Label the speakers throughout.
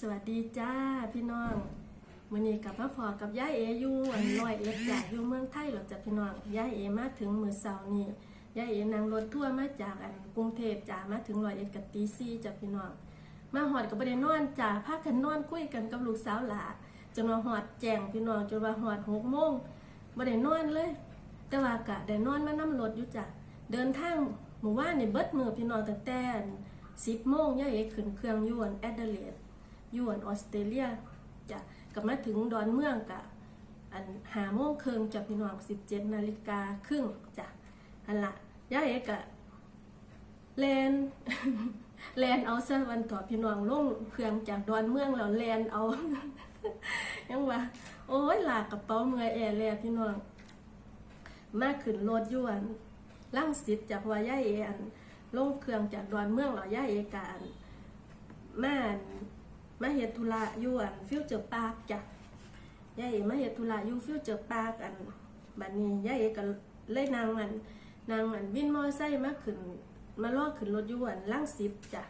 Speaker 1: สวัสดีจ้าพี่น้องวันนี้กับมาพอกับย่าเออยู่อันลอยเอ็ดจากอยู่เมืองไทยหรอกจ้ะพี่น้องย่าเอมาถึงมือเสาร์นี่ย่าเอนั่งรถทั่วมาจากอันกรุงเทพจ้ามาถึงลอยเอ็ดกับตีซี่จ้ะพี่น้องมาหอดกับประเด็นนอนจ้าพากันนอนคุยกันกับลูกสาวหลาจนว่าหอดแจงพี่น้องจนว่าหอดหกโมงประเด็นนอนเลย แต่ว่ากะได้นอนมานั่งรถอยู่จ้ะเดินทางหมู่ว่านในเบิดมือพี่น้องตั้งแต่สิบโมงย่าเอขึ้นเครื่องยวนแอดเดเลด ยวนออสเตรเลียจะกลับมาถึงดอนเมืองกะอันหาโมงครึ่งจะพี่น้องสิบเจ็ดนาฬิกาครึ่งจ้ะอันละย่าเอกะแลนแลนเอาซะวันต่อพี่น้องลงเครื่องจากดอนเมืองแล้วแลนเอา ยังว่า โอ้ยหลากกระเป๋าเมื่อยแอร์แลพี่น้อง มาขึ้นรถยวนล่างสิทธิ์จากว่าย่าเออันลงเครื่องจากดอนเมืองแล้วย่าเอกะอันมา มาเฮ็ดธุระอยู่อันฟิวเจอร์ปาร์คจ้ะยายเอ๋มาเฮ็ดธุระอยู่ฟิวเจอร์ปาร์คอันบัดนี้ยายเอ๋ก็เลยนางอันนางอันวินมอไซค์มาขึ้น มาลอกขึ้นรถอยู่อันล่างสิบจ้ะ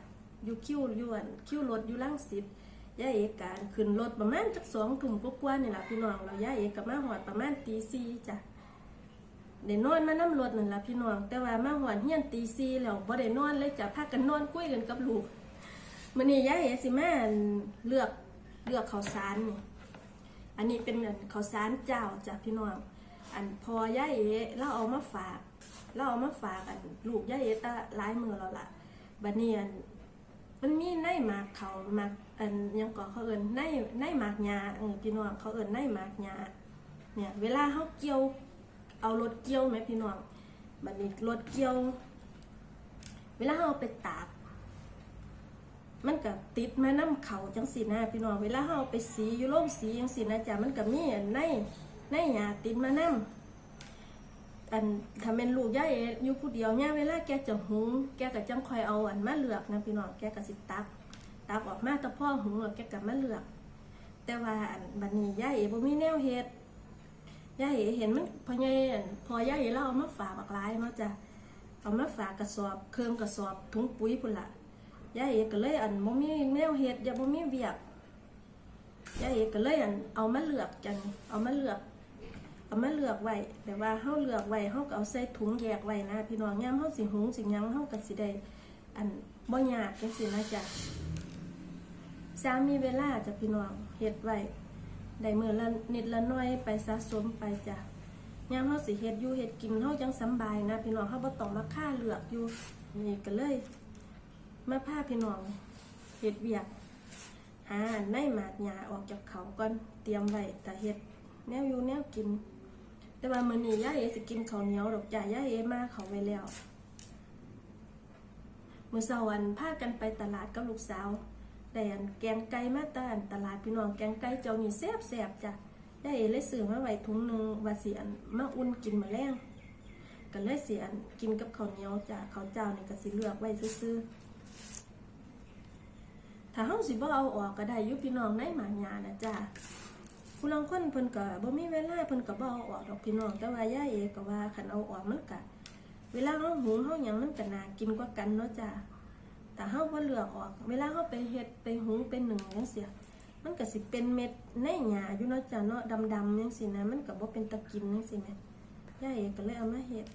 Speaker 1: อยู่คิวอยู่อันคิวรถอยู่ล่างสิบยายเอ๋ก็อันขึ้นรถประมาณจักสองทุ่มกว่าๆนี่แหละพี่น้องแล้วยายเอ๋ก็มาหอดประมาณตีสี่จ้ะได้นอนมาน้ำรถนั่นล่ะพี่น้อง แต่ว่ามาหอนเฮียนตีซีแล้วบ่ได้นอนเลยจ้ะพากันนอนคุยกันกับลูก มื้อนี้ยายเอสิมาอั่นเลือกเลือกข้าวสารนี่อันนี้เป็นข้าวสารเจ้าจ้ะพี่น้องอันพอยายเอเราเอามาฝากเราเอามาฝากอันลูกยายเอตะหลายมือแล้วล่ะบัดนี้อันมันมีในหมากเขาหมากอันยังก่อเขาเอิ้นในในหมากหญ้าเออพี่น้องเขาเอิ้นในหมากหญ้าเนี่ยเวลาเฮาเกี่ยวเอารถเกี่ยวไหมพี่น้องบัดนี้รถเกี่ยว เวลาเราไปตาก มันก็ติดมาน้ำเขาจังสีนะพี่น้องเวลาเราไปสีอยู่โรงสีจังสีนะจ๊ะมันก็มีอันในในหยาติดมาน้ำอันถ้าเป็นลูกย่าเออยู่ผู้เดียวเนี่ยเวลาแกจะหุงแกก็จังคอยเอาอันมาเลือกนะพี่น้องแกก็สิตักตักออกมาแต่พ่อหุงแล้วแกก็มาเลือก แต่ว่าอันบัดนี้ย่าเอบ่มีแนวเฮ็ดย่ายเห็นมันพอยายอั่นพอยายเล่าเอามาฝากบักหลายมาจ้ะเอามาฝากกระสอบเครื่องกระสอบถุงปุ๋ยพุ่นละ ยายก็เลยอันบ่มีแนวเฮ็ดอย่าบ่มีเวียกยายก็เลยอันเอามาเลือกจังเอามาเลือก เอามาเลือกไว้แต่ว่าเฮาเลือกไว้เฮาก็เอาใส่ถุงแยกไว้นะพี่น้องยามเฮาสิหุงสิหยังเฮาก็สิได้อันบ่ยากจังซี่นะจ้ะสามีเวลาจ้ะพี่น้องเฮ็ดไว้ได้มือละนิดละน้อยไปสะสมไปจ้ะยามเฮาสิเฮ็ดอยู่เฮ็ดกินเฮาจังสบายนะพี่น้องเฮาบ่ต้องมาค่าเลือกอยู่นี่ก็เลย มาพาพี่น้องเฮ็ดเวียก หาในหมากหญ้าออกจากเขาก่อนเตรียมไว้แต่เฮ็ดแนวอยู่แนวกิน แต่ว่ามื้อนี้ยาเอสิกินข้าวเหนียวดอกจ้ะยายเอมาเขาไว้แล้วมื้อเช้าวันพากันไปตลาดกับลูกสาวแต่อันแกงไก่มาตอันตลาดพี่น้องแกงไก่เจ้านี่แซ่บแซ่บๆจ้ะได้เอเลยซื้อมาไว้ถุงหนึงว่าสิอันมาอุ่นกินมาแรงก็เลยสิอันกินกับข้าวเหนียวจ้ะข้าวเจ้านี่ก็สิเลือกไว้ซื่อๆ ถ้าเฮาสิบ่เอาออกก็ได้อยู่พี่น้องในหมาหยานะจ้ะผู้ลางคนเพิ่นก็บ่มีเวลาเพิ่นก็บ่เอาออกดอกพี่น้องแต่ว่าย่าเอก็ว่าคันเอาออกมันก็เวลาเฮาหุงเฮาหยังมันก็น่ากินกว่ากันเนาะจ้ะแต่เฮาบ่เลือกออก เวลาเฮาไปเฮ็ดไปหุงเป็นหนึ่งจังซี่มันก็สิเป็นเม็ดในหญ้าอยู่เนาะจ้ะเนาะดำๆจังซี่นะมันก็บ่เป็นตะกินจังซี่แหมย่าเอกก็เลยเอามาเฮ็ด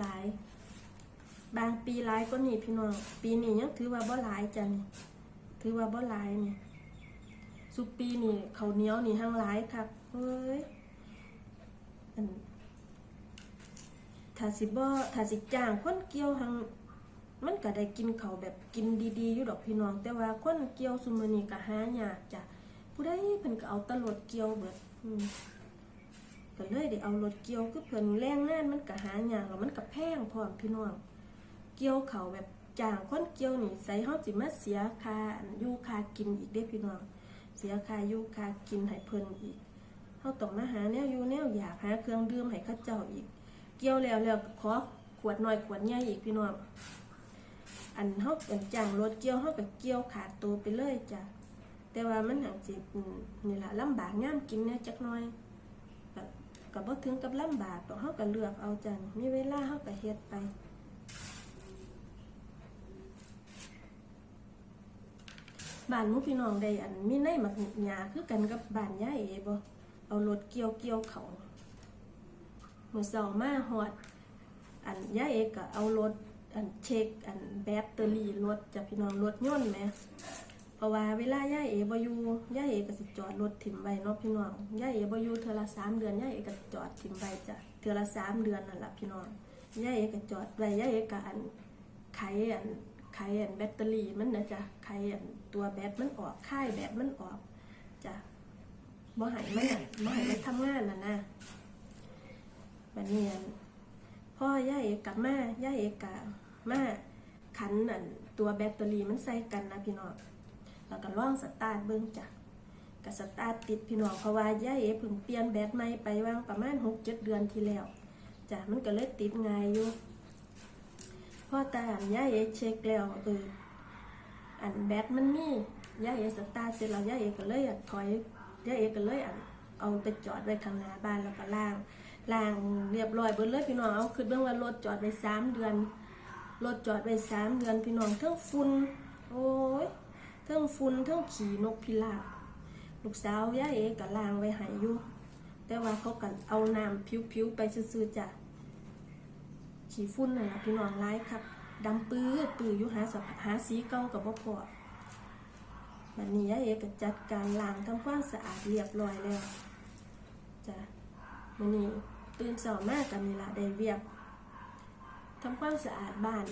Speaker 1: หลาย บางปีหลายก็นี่พี่น้อง ปีนี้ยังถือว่าบ่หลายจ้ะนี่ถือว่าบ่หลายเนี่ยสุปีนี่เขาเหนียวนี่หังหลายคักเฮ้ยถ้าสิบ่ถ้าสิจ้างคนเกี่ยวหังมันก็ได้กินเขาแบบกินดีๆอยู่ดอกพี่น้อง แต่ว่าคนเกี่ยวซุมื้อนี้ก็หายากจ้ะผู้ใดเพิ่นก็เอาตรถเกี่ยวเบิดก็เลยได้เอารถเกี่ยวคือเพิ่นแรงงานมันก็หายากแล้วมันก็แพงพร้อมพี่น้อง เกี่ยวเขาแบบจ้างคนเกี่ยวนี่ใส่เฮาสิมาเสียค่าอยู่ค่ากินอีกเด้พี่น้อง เสียค่าอยู่ค่ากินให้เพิ่นอีกเฮาต้องมาหาแนวอยู่แนวอยากหาเครื่องดื่มให้เขาเจ้าอีก เกี่ยวแล้วแล้วขอขวดน้อยขวดใหญ่อีกพี่น้องอันเฮาเป็นจ้างรถเกี่ยวเฮาก็เกี่ยวขาดตัวไปเลยจ้ะแต่ว่ามันหังสิอืมนี่ล่ะลำบากยามกินแหน่ยจักหน่อยก็ก็บ่ถึงกับลำบากดอกเฮาก็เลือกเอาจ้ะมีเวลาเฮาก็เฮ็ดไป บ้านหมูพี่น้องได้อันมีในหมักหญ้าคือกันกับบ้านยายเอบ่เอารถเกี่ยวเกี่ยวเขาเมื้อเช้ามาฮอด อันยายเอก็เอารถอันเช็คอันแบตเตอรี่รถจากพี่น้องรถยนต์แหมเพราะว่าเวลายายเอบอยู่ยายเอก็สิจอดรถถิ่มไว้เนาะพี่น้องยายเอบอยู่เทอละสามเดือนยายเอก็จอดถิ่มไว้จ้ะเทอละสามเดือนนั่นแหละพี่น้องยายเอก็จอดไว้ยายเอก็อันไขอันไขอันแบตเตอรี่มันนะจ้ะไขอัน ตัวแบตมันออกค่ายแบตมันออกจ้ะบ่ให้มันน่ะบ่ให้มันทำงานน่ะนะบัดนี้อันพ่อย่าเอกกับแม่ย่าเอกกับแม่ขันอันตัวแบตเตอรี่มันใส่กันนะพี่น้องแล้วก็ล่องสตาร์ทเบิ้งจ้ะกับสตาร์ทติดพี่น้องเพราะว่าย่าเอกเพิ่งเปลี่ยนแบตใหม่ไปวางประมาณหกเจ็ดเดือนที่แล้วจ้ะมันก็เลยติดง่ายอยู่พ่อตาอันย่าเอกเช็คแล้วเออ อันแบตมันมีย่าเอสตาร์เสร็จแล้วย่าเอกก็เลยอะถอยย่าเอกก็เลยอันเอาไปจอดไว้ข้างหน้าบ้านแล้วก็ล่างล่างเรียบร้อยเบิดเลยพี่น้องเอาคือเบื้องว่ารถจอดไปสามเดือนรถจอดไปสามเดือนพี่น้องเทั้งฝุ่นโอ้ยเทั้งฝุ่นเทั้งขี่นกพิราบลูกสาวย่าเอกับล่างไว้หายอยู่แต่ว่าเขากันเอาน้ำผิวๆไปซื่อๆจ้ะขี่ฝุ่นน่ะนะพี่น้องร้ายครับ ดำปื้อปื้ออยู่หาสหาสีเก่ากับบ่พอบัดนี้ย่าเอก็จัดการล้างทำความสะอาดเรียบร้อยแล้วจ้ะมื้อนี้ตื่นเช้ามากกันนี่ละได้เวียกทำความสะอาดบ้าน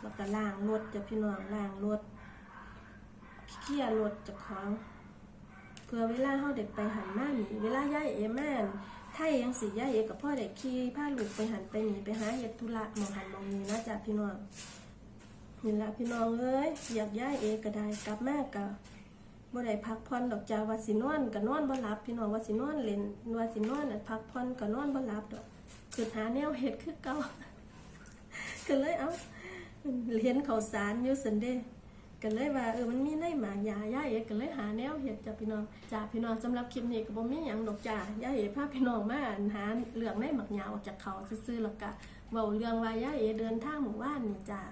Speaker 1: แล้วก็ล้างรถจะพี่น้องล้างรถเคลียรถจากของเพื่อเวลาเฮาเด็กไปหันมาหนีเวลาย้ายเอแม่ ไทยยังสิย้าเอกับพ่อเด็กขี่พาลูกไปหันไปหนีไปหาเฮ็ดธุระมองหันมองนี้นะจ๊ะพี่น้องนี่ละพี่น้องเอ้ยอยากย้าเอก็ได้กลับแม่ก็บ่ได้พักผ่อนดอกจ้าว่าสินอนก็นอนบ่หลับ พี่น้องว่าสินอนเล่นว่าสินอนน่ะพักผ่อนก็นอนบ่หลับดอกคือหาแนวเฮ็ดคือเก่าก็เลยเอาเรียนข้าวสารอยู่ซั่นเด้ ก็เลยว่าเออมันมีในหมากยาย่าเอกก็เลยหาแนวเฮ็ดจ้ะพี่น้องจ้าพี่น้องสำหรับคลิปนี้ก็บ่มีหยังดอกจ้าย่าเอกพาพี่น้องมาหาเรื่องในหมากยาออกจากเขาซื่อๆแล้วก็เว้าเรื่องว่าย่าเอกเดินทางหมู่บ้านนี่จ้า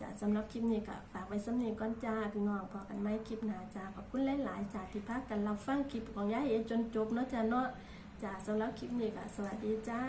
Speaker 1: จ้าสำหรับคลิปนี้ก็ฝากไว้สำเนียงก่อนจ้าพี่น้องพอกันไหมคลิปหน้าจ้าขอบคุณหลายๆจ้าที่พักกันเราฟังคลิปของยายเอจนจบเนาะจ้าเนาะจ้าสำหรับคลิปนี้ก็สวัสดีจ้า